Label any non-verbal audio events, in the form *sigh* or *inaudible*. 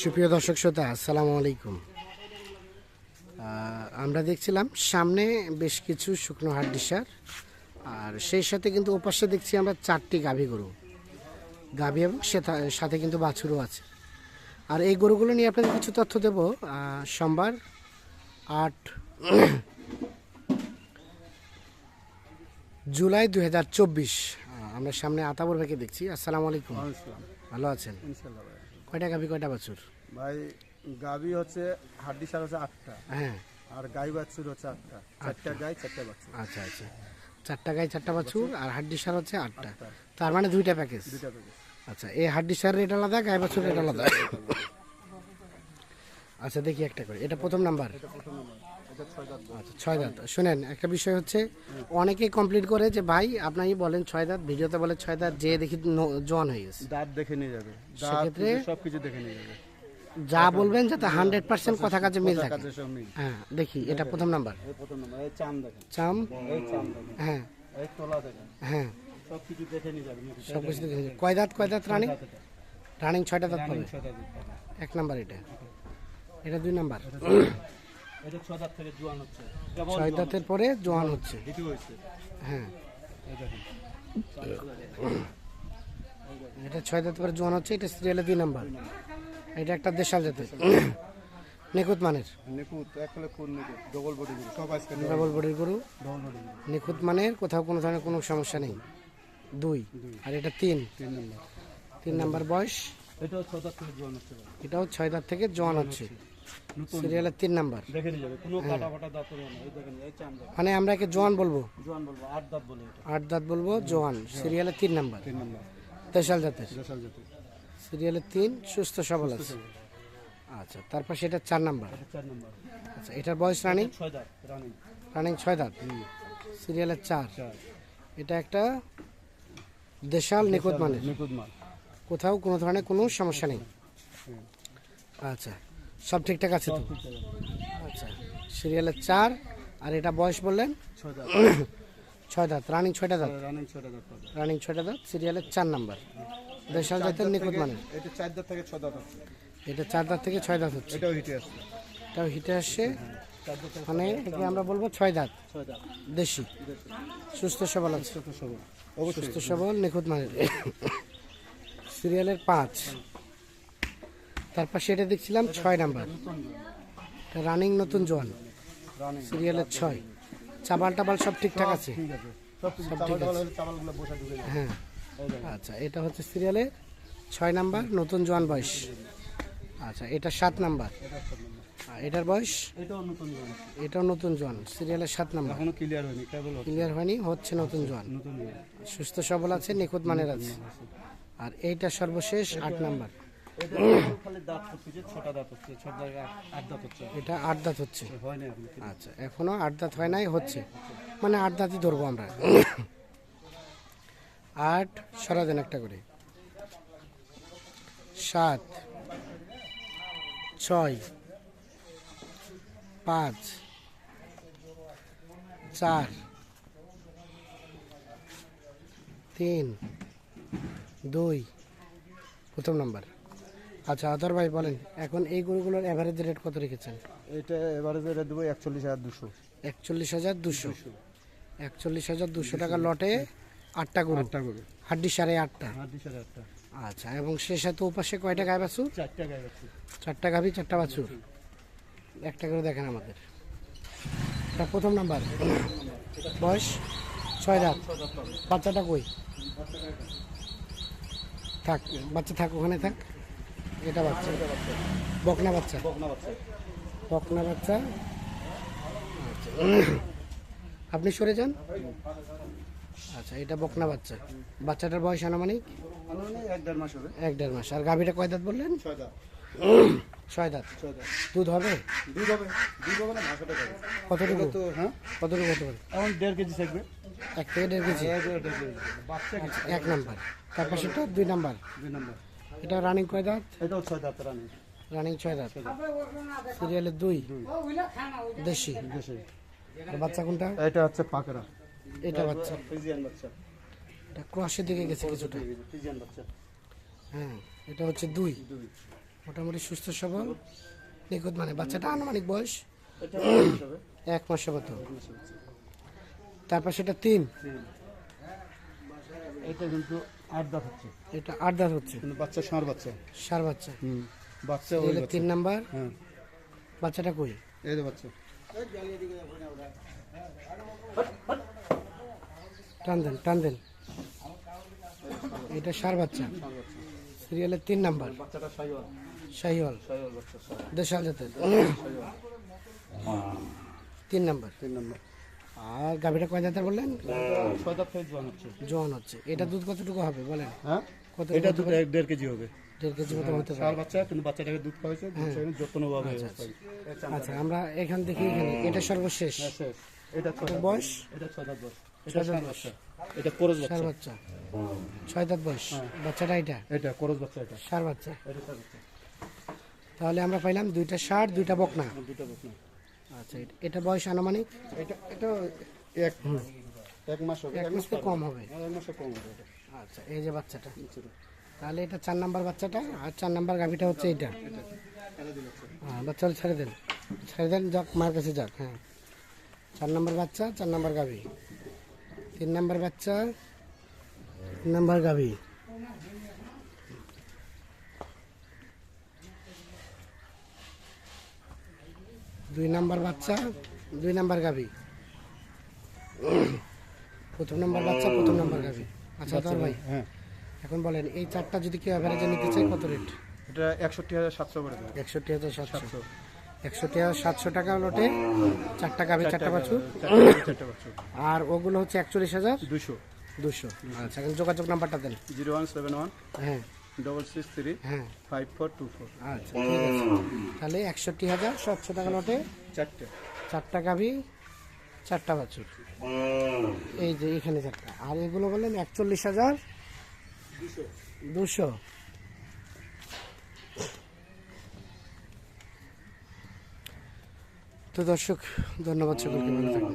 সুপ্রিয় দর্শক শ্রোতা আসসালামু আলাইকুম। আমরা দেখছিলাম সামনে বেশ কিছু শুকনো হাড্ডি সার আর সেই সাথে কিন্তু ওপাশে দেখছি আমরা চারটি গাভী গরু। গাভী এবং সাথে কিন্তু বাছুরও আছে। আর এই গরুগুলো নিয়ে আপনাদের কিছু তথ্য দেব সোমবার আট জুলাই দুই হাজার চব্বিশ। আমরা সামনে আতাবর ভাইকে দেখছি। আসসালামু আলাইকুম। ভালো আছেন? কয়টা গাভী কয়টা বাছুর? ভাই গাবি হচ্ছে হাড্ডি সার হচ্ছে আটটা। হ্যাঁ। আর গাই বাছুর হচ্ছে আটটা। চারটা গাই চারটা বাছুর। আচ্ছা আচ্ছা। চারটা গাই চারটা বাছুর আর হাড্ডি সার হচ্ছে আটটা। তার মানে দুইটা প্যাকেজ দুইটা প্যাকেজ আচ্ছা এই হাড্ডি সার রেট আলাদা গাই বাছুর রেট আলাদা? আচ্ছা দেখি একটা করে। এটা প্রথম নাম্বার এটা প্রথম নম্বর আচ্ছা ছয় দাঁত। শুনেন একটা বিষয় হচ্ছে অনেকেই কমপ্লিট করে যে ভাই আপনারই বলেন ছয় দাঁত ভিডিওতে বলে ছয় দাঁত যে দেখি জোয়ান হয়ে গেছে। দাঁত দেখে নিয়ে যাবে। সেক্ষেত্রে- সব কিছু দেখে নিয়ে যাবে। যা বলবেন যাতে হান্ড্রেড পার্সেন্ট কথা কাজে মিল থাকে। হ্যাঁ দেখি এটা প্রথম নাম্বার চাম হ্যাঁ। হ্যাঁ। সব কিছু দেখে নিয়ে যাবে। কিছু। কয় দাঁত কয় দাঁত রানিং? রানিং ছয়টা দাঁত পাবে। এক নাম্বার এটা। এটা দুই নাম্বার এটা ছয় দাঁত থেকে জোয়ান হচ্ছে। ছয় দাঁতের পরে জোয়ান হচ্ছে। হ্যাঁ। এটা ছয় দাঁত পরে জোয়ান হচ্ছে এটা সিরিয়ালের দুই নাম্বার। এটা একটা দেশাল জাতের। নিখুঁত মানের। কোন ডবল বডি সব আজকে ডবল বডির গরু। নিখুঁত মানের কোথাও কোনো ধরনের কোনো সমস্যা নেই। দুই। আর এটা তিন। তিন নম্বর। তিন নাম্বার বয়স। এটাও ছয় দাঁত থেকে জোয়ান হচ্ছে এটাও ছয় দাঁত থেকে জোয়ান হচ্ছে। সিরিয়ালের তিন নাম্বার। দেখেন মানে আমরা একে জোয়ান বলব? আট দাঁত বলব জোয়ান। সিরিয়ালের তিন নাম্বার। দেশাল জাতের। সিরিয়ালের তিন সুস্থ সবল আছে। আচ্ছা তারপর সেটা চার নাম্বার। আচ্ছা এটার বয়স রানিং? রানিং। ছয় দাঁত? সিরিয়ালের চার। এটা একটা দেশাল নিখুঁত মানের। কোথাও কোনো ধরনের কোনো সমস্যা নেই। আচ্ছা সব ঠিকঠাক আছে তো? আচ্ছা সিরিয়ালের চার আর এটা বয়স বললেন? ছয় দাঁত। *coughs* রানিং ছয়টা দাঁত? রানিং ছয়টা দাঁত পাবে। রানিং ছয়টা দাঁত সিরিয়ালের চার নাম্বার। দেশাল জাতের নিখুঁত মানের এটা চার দাঁত থেকে ছয় দাঁত এটা চার দাঁত থেকে ছয় দাঁত হচ্ছে। এটাও হিটে আসছে। এটাও হিটে আসছে। থেকে মানে একে আমরা বলব ছয় দাঁত। দেশি। সুস্থ সবল আছে। সুস্থ সবল। নিখুঁত মানের *coughs* সিরিয়ালের পাঁচ। তারপর সেটা দেখছিলাম ছয় নাম্বার। রানিং নতুন জোয়ান। সিরিয়ালের ছয়। চাবাল টাবাল সব ঠিকঠাক আছে? ঠিক আছে। হ্যাঁ। আচ্ছা এটা হচ্ছে সিরিয়ালের ছয় নাম্বার নতুন জোয়ান বয়স। আচ্ছা এটা সাত নাম্বার। এটার বয়স? এটাও নতুন জোয়ান সিরিয়ালের সাত নাম্বার। এখনও ক্লিয়ার হয়নি হচ্ছে। ক্লিয়ার হয়নি হচ্ছে নতুন জোয়ান। নতুন জোয়ান। সুস্থ সবল আছে নিখুঁত মানের আছে। আর এইটা সর্বশেষ আট নাম্বার। এটা আট দাঁত হচ্ছে। আচ্ছা এখনও আট দাঁত হয় নাই হচ্ছে। মানে আট দাঁতই ধরবো আমরা। আট সরা দেন একটা করে। সাত ছয় পাঁচ চার তিন দুই প্রথম নাম্বার। আচ্ছা আদর ভাই বলেন এখন এই গরুগুলোর অ্যাভারেজ রেট কত রেখেছেন? এটা এবারে যেটা দেবো একচল্লিশ হাজার দুশো। একচল্লিশ হাজার দুশো? একচল্লিশ হাজার দুশো টাকা লটে আটটা গরু। আটটা করে হাড্ডি সাড়ে আটটা। আট বিশ হাজার আটটা। আচ্ছা এবং সে সাথে ওপাশে কয়টা গায়ে বাছুর? চারটা গায়ে আছে চারটা গাভি চারটা বাছুর। একটা করে দেখেন আমাদের। এটা প্রথম নাম্বার। বয়স? ছয় রাত বাচ্চাটা কই? থাক বাচ্চা থাক ওখানে থাক। এটা বাচ্চা। বকনা বাচ্চা। বকনা বাচ্চা। বকনা বাচ্চা। আচ্ছা। আপনি সরে যান। আচ্ছা এটা বকনা বাচ্চা। বাচ্চাটার বয়স আনুমানিক? এক দেড় মাস আর গাভীটা কয় দাঁত বললেন? ছয় দাঁত। দুধ হবে? দুধ হবে। দুধ হবে না কতটুকু? হ্যাঁ? কতটুকু হতে পারে? এখন দেড় কেজি থাকবে। এক থেকে দেড় কেজি। এক কিছু নাম্বার। তারপর সেটা দুই নাম্বার। দুই নম্বর। এটা রানিং কয় দাঁত? এটাও ছয় দাঁত রানি রানিং ছয় দাঁত। সিরিয়ালের দুই? দেশি? দেশি। আর বাচ্চা কোনটা? এটা হচ্ছে পাকড়া। এটা বাচ্চা। ফ্রিজিয়ান বাচ্চা। এটা ক্রসের দিকে গেছে কিছুটা। ফ্রিজিয়ান বাচ্চা। হ্যাঁ এটা হচ্ছে দুই। মোটামুটি সুস্থ সবল। নিখুঁত মানে বাচ্চাটা আনুমানিক বয়স? এক মাসে মতো। এক তারপর সেটা তিন। এটা কিন্তু আট দাঁত হচ্ছে। এটা আট দাঁত হচ্ছে। কিন্তু বাচ্চা ষাঁড় বাচ্চা? সার বাচ্চা। হুম বাচ্চা ওই তিন নাম্বার। হ্যাঁ। বাচ্চাটা কই? এই তো বাচ্চা। টান দেন টান দেন। এটা সার বাচ্চা ষাঁড় বাচ্চা। সিরিয়ালের তিন নাম্বার। বাচ্চাটা শাহিওয়াল। সাইওয়াল বাচ্চা দেশাল জাতের। তিন নাম্বার। তিন নম্বর। আর গাভীটা কয় দাঁতের বললেন? ছয় দাঁত ফেজ জোয়ান হচ্ছে। জোয়ান হচ্ছে। এটা দুধ কতটুকু হবে বলেন? হ্যাঁ? কত এটা দুধ দেড় কেজি হবে। দেড় কেজি মতো হতে পারে। বাচ্চা কিন্তু বাচ্চাটাকে দুধ খাওয়াইছে দুধ খাওয়ানো যত্নভাবে আচ্ছা আমরা এখান থেকে এখানে। এটা সর্বশেষ। শেষ। এটা ছয় বয়স? এটা ছয় দাঁত বয়স। এটা ছয় বাচ্চা। এটা করজ সার বাচ্চা। বাচ্চা ছয় দাঁত বয়স। বাচ্চাটা এটা? এটা করজ বাচ্চা এটা। সার বাচ্চা। এটা ষাঁড় বাচ্চা। তাহলে আমরা পাইলাম দুইটা ষাট দুইটা বকনা। দুটো বকনা। আচ্ছা এটা- বয়স আনুমানিক? এটা এটা এক এক মাস হবে এক মাস তো কম হবে। হ্যাঁ, এক মাসে কম হবে আচ্ছা এই যে বাচ্চাটা। তাহলে এটা চার নাম্বার বাচ্চাটা আর চার নাম্বার গাভিটা হচ্ছে এটা। হ্যাঁ বাচ্চা ছেড়ে দেন। ছেড়ে দেন যাক মার কাছে যাক হ্যাঁ। চার নাম্বার বাচ্চা চার নাম্বার গাভি। তিন নাম্বার বাচ্চা তিন নাম্বার গাভি। দুই নাম্বার বাচ্চা দুই নাম্বার গাভি। প্রথম নাম্বার বাচ্চা প্রথম নাম্বার গাভি। আচ্ছা তার ভাই। হ্যাঁ। এখন বলেন এই চারটা যদি কেউ অ্যাভারেজে নিতে চায় কত রেট এটা একষট্টি হাজার সাতশো করে দেবে। একষট্টি হাজার সাতশো। সাতশো। একষট্টি হাজার সাতশো টাকা লোটে চারটা গাভি চারটা চারটে আর ওগুলো হচ্ছে একচল্লিশ হাজার? দুশো দুশো আচ্ছা যোগাযোগ নাম্বারটা দেন। জিরো ওয়ান সেভেন ওয়ান হ্যাঁ। ডবল সিক্স থ্রি হ্যাঁ। ফাইভ ফোর টু ফোর আচ্ছা ঠিক আছে। তাহলে একষট্টি হাজার সাতশো টাকা লোটে চারটে। চারটা গাভি চারটা বাছুর। এই যে এখানে চারটা। আর এগুলো বললেন একচল্লিশ হাজার দুশো। তো দর্শক ধন্যবাদ সকলকে ভালো থাকুন।